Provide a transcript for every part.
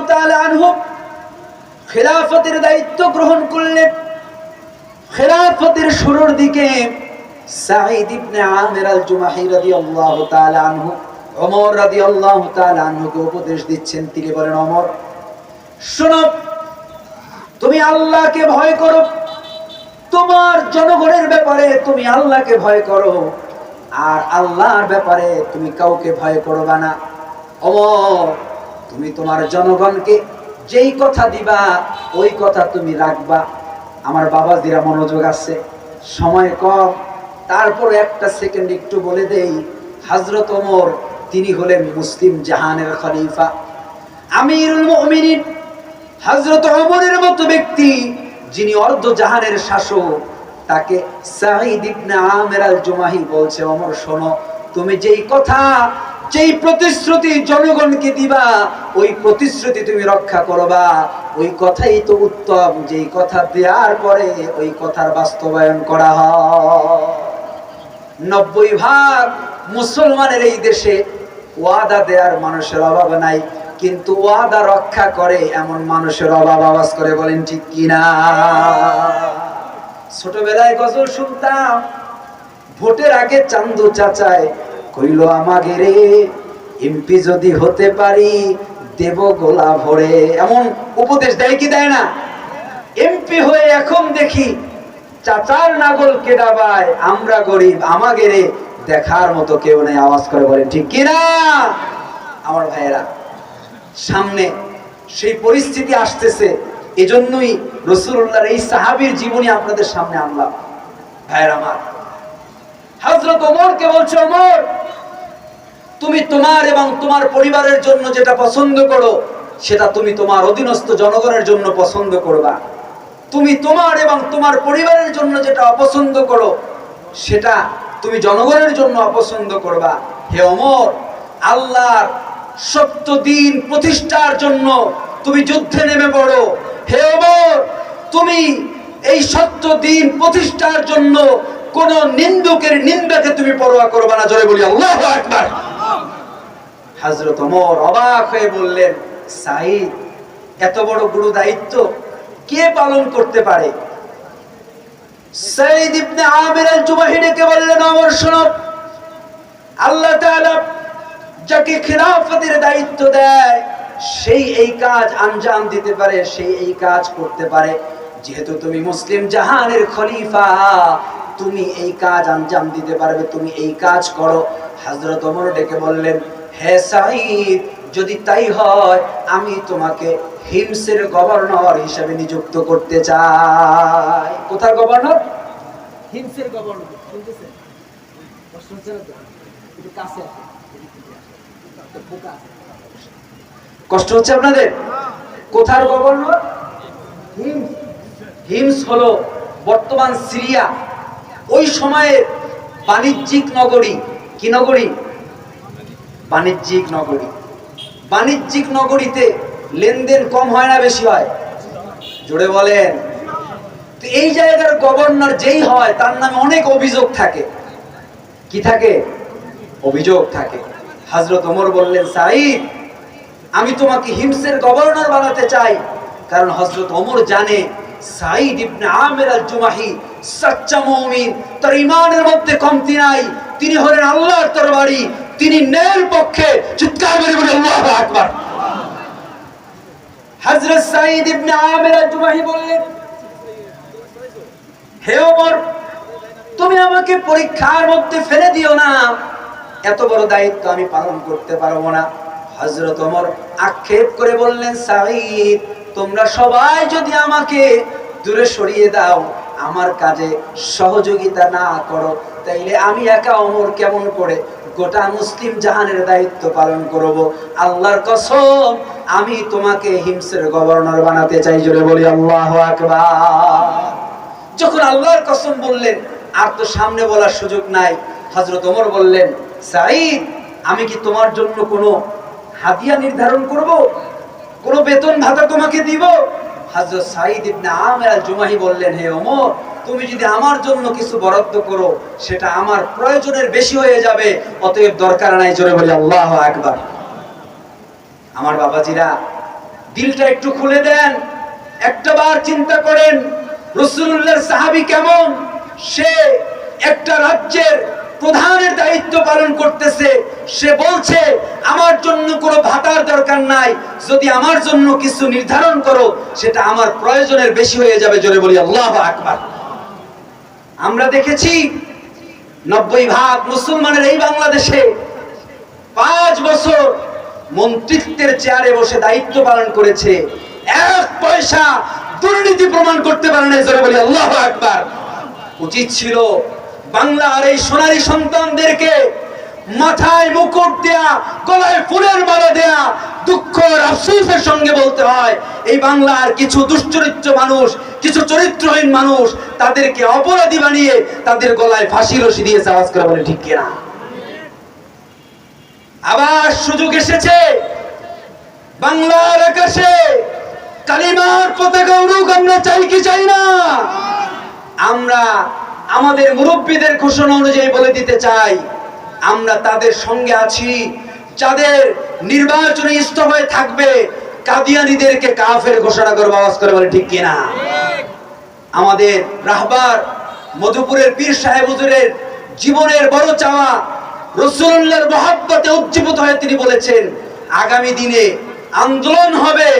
তাআলা দায়িত্ব গ্রহণ শুরুর দিকে তাআলা আনহু তাআলা উপদেশ দিচ্ছেন। তিনি বলেন, ওমর, শোনো, তুমি আল্লাহকে ভয় করো। তোমার জনগণের ব্যাপারে তুমি আল্লাহকে ভয় করো। আর আল্লাহর ব্যাপারে তুমি কাউকে ভয় করবা না। অমর তুমি তোমার জনগণকে যেই কথা দিবা, ওই কথা তুমি রাখবা। আমার বাবা দিরা মনোযোগ আছে, সময় কম। তারপর একটা সেকেন্ড একটু বলে দেই, হজরত ওমর, তিনি হলেন মুসলিম জাহানের খলিফা। আমিরুল মুমিনিন, হজরত ওমরের মতো ব্যক্তি, যিনি অর্ধ জাহানের শাসক, তাকে সাঈদ ইবনে আমির আল জুমাহি বলছে অমর শোনো, তুমি যেই কথা যেই প্রতিশ্রুতি জনগণকে দিবা, ওই প্রতিশ্রুতি তুমি রক্ষা করবা। ওই কথাই তো উত্তম, যেই কথা দেওয়ার পরে ওই কথার বাস্তবায়ন করা হয়। নব্বই ভাগ মুসলমানের এই দেশে ওয়াদা দেওয়ার মানুষের অভাব নাই, কিন্তু ওয়াদা রক্ষা করে এমন মানুষের অভাব আওয়াজ করে, বলেন ঠিক কিনা? ছোটবেলায় গজল শুনতাম, ভোটের আগে চান্দু চাচায় কইল আমাকে রে, এমপি যদি হতে পারি, দেব গোলা ভরে। এমন উপদেশ দেয় কি দেয় না? এমপি হয়ে এখন দেখি চাচার নাগল কেডাবায় আমরা গরিব, আমাকে রে দেখার মতো কেউ নেই, আওয়াজ করে বলে, ঠিক কিনা আমার ভাইয়েরা, সামনে সেই পরিস্থিতি আসতেছে, এজন্যই রসুল্লাহর এই সাহাবীর জীবনী আপনাদের সামনে আনলাম। ভাইয়ের আমার হজরত ওমরকে বলছে, ওমর তুমি তোমার এবং তোমার পরিবারের জন্য যেটা পছন্দ করো, সেটা তুমি তোমার অধীনস্থ জনগণের জন্য পছন্দ করবা। তুমি তোমার এবং তোমার পরিবারের জন্য যেটা অপছন্দ করো, সেটা তুমি জনগণের জন্য অপছন্দ করবা। হে অমর, আল্লাহর সত্য দিন প্রতিষ্ঠার জন্য তুমি যুদ্ধে নেমে পড়ো। হে অমর, তুমি এই সত্য দিন প্রতিষ্ঠার জন্য কোন নিন্দুকের নিন্দাকে তুমি পরোয়া করবা না। জোরে বলি, আল্লাহ আকবার। হযরত ওমর অবাক হয়ে বললেন সাইদ এত বড় গুরু দায়িত্ব কে পালন করতে পারে? সাইদ ইবনে আমির আল জুবাহিরিকে বললেন, ওমর, শোনো, আল্লাহ তাআলা যাকে খিলাফতের দায়িত্ব দেয়, সেই এই কাজ আঞ্জাম দিতে পারে, সেই এই কাজ করতে পারে। যেহেতু তুমি মুসলিম জাহানের খলিফা, তুমি এই কাজ আঞ্জাম দিতে পারবে, তুমি এই কাজ করো। হযরত ওমর ডেকে বললেন হে সাঈদ যদি তাই হয় আমি তোমাকে হিমসের গভর্নর হিসেবে নিযুক্ত করতে চাই। কোথায় গভর্নর? হিমসের গভর্নর শুনতেছেন। কষ্ট হচ্ছে আপনাদের? কোথার গভর্নর? হিমস হিমস হলো বর্তমান সিরিয়া। ওই সময়ের বাণিজ্যিক নগরী। কি নগরী? বাণিজ্যিক নগরী। বাণিজ্যিক নগরীতে লেনদেন কম হয় না বেশি হয়? জোরে বলেন। তো এই জায়গার গভর্নর যেই হয়, তার নামে অনেক অভিযোগ থাকে। কি থাকে? অভিযোগ থাকে। হজরত ওমর বললেন, সাঈদ, আমি তোমাকে হিমসের গভর্নর বানাতে চাই। কারণ হজরত ওমর জানে সাইদ ইবনে আমির আল জুমাহি সাচ্চা মুমিন। তার ইমানের মধ্যে কমতি নাই। তিনি হলেন আল্লাহর তরবারি। তিনি ন্যায়ের পক্ষে চিৎকার করে বলে, আল্লাহু আকবার। হযরত সাঈদ ইবনে আমির আল বললেন, হে ওমর, তুমি আমাকে পরীক্ষার মধ্যে ফেলে দিও না। এত বড় দায়িত্ব আমি পালন করতে পারব না। হযরত ওমর আক্ষেপ করে বললেন, সাঈদ, তোমরা সবাই যদি আমাকে দূরে সরিয়ে দাও, আমার কাজে সহযোগিতা না করো, তাইলে আমি একা ওমর কেমন করে গোটা মুসলিম জাহানের দায়িত্ব পালন করব। আল্লাহর কসম, আমি তোমাকে হিমসের গভর্নর বানাতে চাই, জোরে বলি আল্লাহু আকবার। যখন আল্লাহর কসম বললেন, আর তো সামনে বলার সুযোগ নাই হজরত ওমর বললেন, সাঈদ, আমি কি তোমার জন্য কোনো হাদিয়া নির্ধারণ করব? কোনো বেতন ভাতা তোমাকে দিব? হযরত সাঈদ ইবনে আমির জুমাহি বললেন, হে ওমর তুমি যদি আমার জন্য কিছু বরাদ্দ করো, সেটা আমার প্রয়োজনের বেশি হয়ে যাবে। অতএব দরকার নাই জোরে বলি, আল্লাহু আকবার। আমার বাবাজিরা, দিলটা একটু খুলে দেন। একটা বার চিন্তা করেন রসুল্লাহর সাহাবি কেমন? সে একটা রাজ্যের প্রধানের দায়িত্ব পালন করতেছে। সে বলছে, আমার জন্য কোনো ভাতার দরকার নাই। যদি আমার জন্য কিছু নির্ধারণ করো, সেটা আমার প্রয়োজনের বেশি হয়ে যাবে। জোরে বলি, আল্লাহ আকবার। আমরা দেখেছি নব্বই ভাগ মুসলমানের এই বাংলাদেশে পাঁচ বছর মন্ত্রিত্বের চেয়ারে বসে দায়িত্ব পালন করেছে। এক পয়সা দুর্নীতি প্রমাণ করতে পারে না জোরে বলি, আল্লাহ আকবার। উচিত ছিল বাংলার এই সোনালী সন্তানদেরকে মাথায় মুকুট দেয়া, গলায় ফুলের মালা দেয়া দুঃখ আর আফসোসের সঙ্গে বলতে হয় এই বাংলার কিছু দুশ্চরিত্র মানুষ, কিছু চরিত্রহীন মানুষ তাদেরকে অপরাধী বানিয়ে তাদের গলায় ফাঁসি রশি দিয়ে আওয়াজ করে বলে, ঠিক কিনা? আবার সুযোগ এসেছে। বাংলার আকাশে কালিমার পতাকা উড়ুক, আমরা চাই কি চাই না? আমরা আমাদের মুরব্বীদের ঘোষণা অনুযায়ী বলে দিতে চাই, আমরা তাদের সঙ্গে আছি। যাদের নির্বাচনে হয়ে থাকবে কাদিয়ানিদেরকে কাফের ঘোষণা করব আওয়াজ করে বলে, ঠিক কিনা? আমাদের রাহবার মধুপুরের পীর সাহেব হুজুরের জীবনের বড় চাওয়া রসুল্লাহর মহাব্বতে উজ্জীবিত হয়ে তিনি বলেছেন, আগামী দিনে আন্দোলন হবে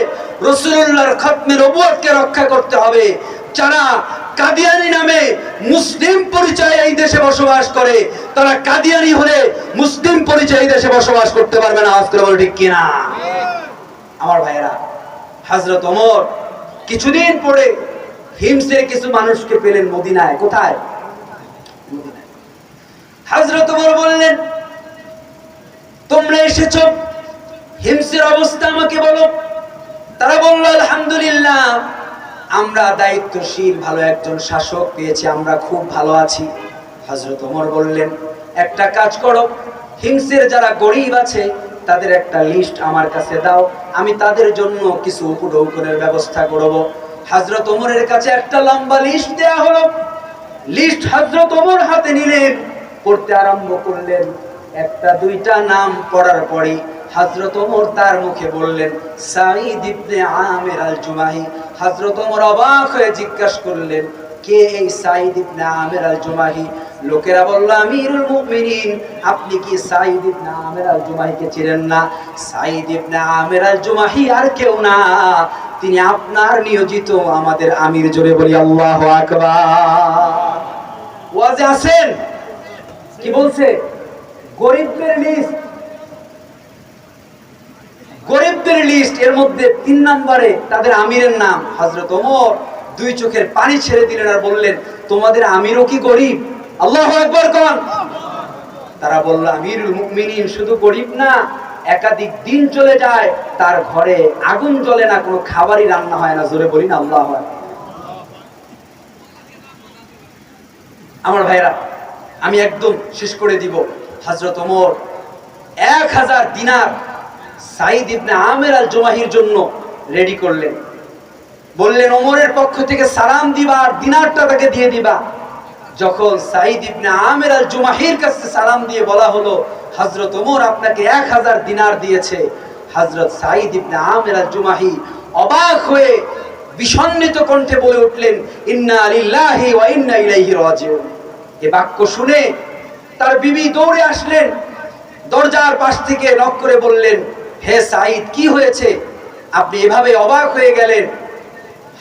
রসুল্লাহর খতমের অবুয়কে রক্ষা করতে হবে। যারা কাদিয়ানি নামে মুসলিম পরিচয়ে এই দেশে বসবাস করে, তারা কাদিয়ানি হলে মুসলিম পরিচয়ে দেশে বসবাস করতে পারবে না আজ করে বলে, ঠিক কিনা? আমার ভাইয়েরা হাজরত ওমর, কিছুদিন পরে হিমসের কিছু মানুষকে পেলেন মদিনায়। কোথায়? হাজরত ওমর বললেন, তোমরা এসেছ? হিমসের অবস্থা আমাকে বলো। তারা বলল, আলহামদুলিল্লাহ, আমরা দায়িত্বশীল, ভালো একজন শাসক পেয়েছি, আমরা খুব ভালো আছি। হজরত ওমর বললেন, একটা কাজ করো হিংসের যারা গরিব আছে তাদের একটা লিস্ট আমার কাছে দাও, আমি তাদের জন্য কিছু উপঢৌকনের ব্যবস্থা করব। হজরত ওমরের কাছে একটা লম্বা লিস্ট দেয়া হলো। লিস্ট হজরত ওমর হাতে নিলেন, পড়তে আরম্ভ করলেন। একটা, দুইটা নাম পড়ার পরে হজরত ওমর তার মুখে বললেন, সাঈদ ইবনে আমির আল জুমাহি হজরত ওমর অবাক হয়ে জিজ্ঞাসা করলেন কে এই সাঈদ ইবনে আমির আল জুমাহি লোকেরা বলল, আমিরুল মুমিনিন। আপনি কি সাঈদ ইবনে আমির আল জুমাহিকে চিনেন না? সাঈদ ইবনে আমির আল জুমাহি আর কেউ না। তিনি আপনার নিয়োজিত, আমাদের আমির জোরে বলি, আল্লাহু আকবার। ওয়াজে আছেন কি বলছে? গরিবদের লিস্ট গরিবদের লিস্ট এর মধ্যে তিন নম্বরে তাদের আমিরের নাম হজরত ওমর। দুই চোখের পানি ছেড়ে দিলেন আর বললেন, তোমাদের আমিরও কি গরিব? আল্লাহ একবার কন। তারা বলল, আমিরুল মুমিনিন শুধু গরিব না, একাধিক দিন চলে যায়, তার ঘরে আগুন জ্বলে না, কোনো খাবারই রান্না হয় না। জোরে বলি না আল্লাহ আমার ভাইরা আমি একদম শেষ করে দিব। হজরত ওমর এক হাজার দিনার সাইদ ইবনে আমের আল জমাহির জন্য রেডি করলেন। বললেন, ওমরের পক্ষ থেকে সালাম দিবা আর দিনারটা তাকে দিয়ে দিবা। যখন সাইদ ইবনে আমের আল জুমাহির কাছে সালাম দিয়ে বলা হলো হজরত ওমর আপনাকে এক হাজার দিনার দিয়েছে। হজরত সাইদ ইবনে আমের আল জুমাহি অবাক হয়ে বিষণ্ণিত কণ্ঠে বলে উঠলেন, ইন্না লিল্লাহি ওয়া ইন্না ইলাইহি রাজিউন। এ বাক্য শুনে তার বিবি দৌড়ে আসলেন, দরজার পাশ থেকে নক করে বললেন, হে সাইদ কি হয়েছে? আপনি এভাবে অবাক হয়ে গেলেন।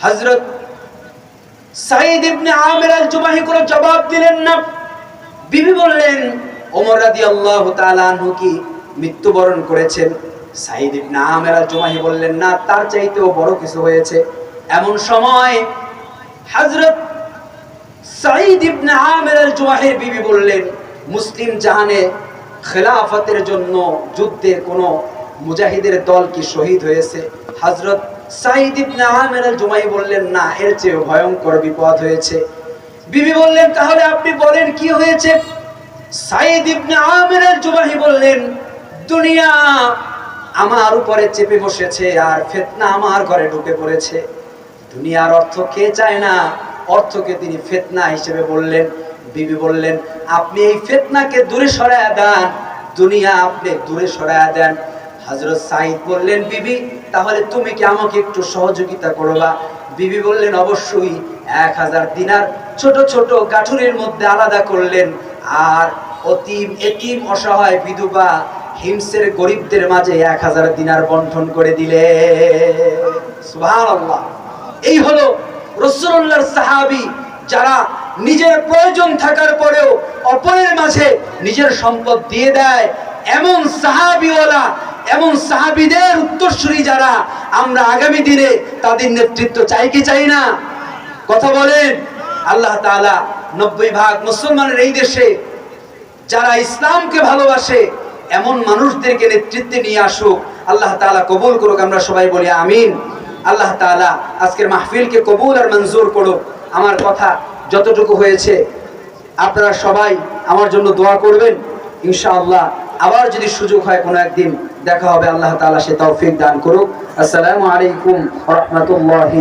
হজরত সাইদ ইবনে আমির আল জুমাহি কোনো জবাব দিলেন না। বিবি বললেন, ওমর রাদিয়াল্লাহু তাআলা আনহু কি মৃত্যুবরণ করেছেন? সাইদ ইবনে আমির আল জুমাহি বললেন, না, তার চাইতেও বড় কিছু হয়েছে। এমন সময় হযরত সাইদ ইবনে আমির আল জুমাহির বিবি বললেন, মুসলিম জাহানে খেলাফতের জন্য যুদ্ধে কোনো মুজাহিদের দল কি শহীদ হয়েছে? হযরত সাইদ ইবনে আমির জুমাহি বললেন, না, এর চেয়ে ভয়ঙ্কর বিপদ হয়েছে। বিবি বললেন, তাহলে আপনি বলেন, কি হয়েছে? সাইদ ইবনে আমির বললেন, দুনিয়া আমার উপরে চেপে বসেছে আর ফিতনা আমার ঘরে ঢুকে পড়েছে। দুনিয়ার অর্থ কে চায় না? অর্থকে তিনি ফেতনা হিসেবে বললেন। বিবি বললেন, আপনি এই ফেতনাকে দূরে সরায় দেন। দুনিয়া আপনি দূরে সরায় দেন। হজরত সাইদ বললেন, বিবি তাহলে তুমি কি আমাকে একটু সহযোগিতা করবা বিবি বললেন, অবশ্যই, এক হাজার দিনার ছোট ছোট গাঠুরের মধ্যে আলাদা করলেন আর অতিম, এতিম, অসহায় বিধবা হিমসের গরিবদের মাঝে এক হাজার দিনার বন্টন করে দিলে। এই হলো রসুল্লাহর সাহাবি যারা নিজের প্রয়োজন থাকার পরেও অপরের মাঝে নিজের সম্পদ দিয়ে দেয় এমন সাহাবিওয়ালা, এমন সাহাবিদের উত্তরসূরি যারা, আমরা আগামী দিনে তাদের নেতৃত্ব চাই কি চাই না? কথা বলেন, আল্লাহ তাআলা নব্বই ভাগ মুসলমানের এই দেশে, যারা ইসলামকে ভালোবাসে, এমন মানুষদেরকে নেতৃত্বে নিয়ে আসুক, আল্লাহ তাআলা কবুল করুক, আমরা সবাই বলি আমিন। আল্লাহ তাআলা আজকের মাহফিলকে কবুল আর মঞ্জুর করুক। আমার কথা যতটুকু হয়েছে, আপনারা সবাই আমার জন্য দোয়া করবেন, ইনশাআল্লাহ। আবার যদি সুযোগ হয় কোনো একদিন দেখা হবে, আল্লাহ তালা সে তৌফিক দান করুক। আসসালামু আলাইকুম রহমতুল্লাহ